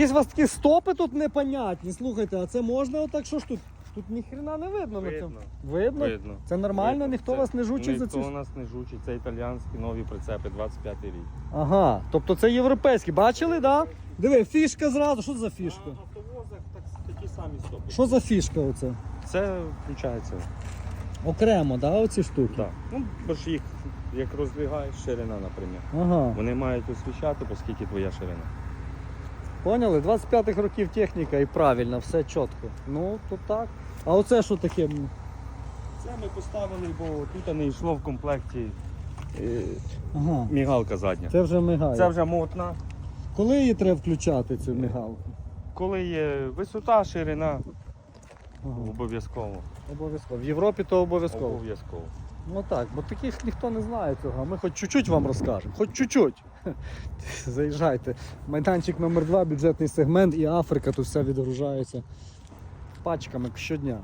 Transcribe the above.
Якісь у вас такі стопи тут непонятні. Слухайте, а це можна отак? Що ж тут? Тут ніхрена не видно на цьому. Видно. Видно? Це нормально, Видно. ніхто Це- вас не жучить за Ніхто ці. нас не жучить. Це італіянські нові прицепи, 25 рік. Ага, тобто це європейські. Бачили, да? Диви, фішка зразу. Що за фішка? На автовозах так, такі самі стопи. Що за фішка оце? Це включається. Окремо, да, оці штуки? Так. Ну, бо ж їх як роздвигаєш, ширина, наприклад. Ага. Вони мають освіщати, оскільки твоя ширина. Поняли? 25-х років техніка і правильно, все чітко. Ну, то так. А оце що таке? Це ми поставили, бо тут не йшло в комплекті е, Ага. мігалка задня. Це вже мигає. Це вже мотна. Коли її треба включати, цю мигалку? Коли є висота, ширина, Ага. обов'язково. Обов'язково. В Європі то обов'язково. Обов'язково. Ну так, бо таких ніхто не знає цього. Ми хоч чуть-чуть вам розкажемо. Хоч чуть-чуть. Заїжджайте. Майданчик номер 2 бюджетний сегмент і Африка тут все відгружається пачками щодня.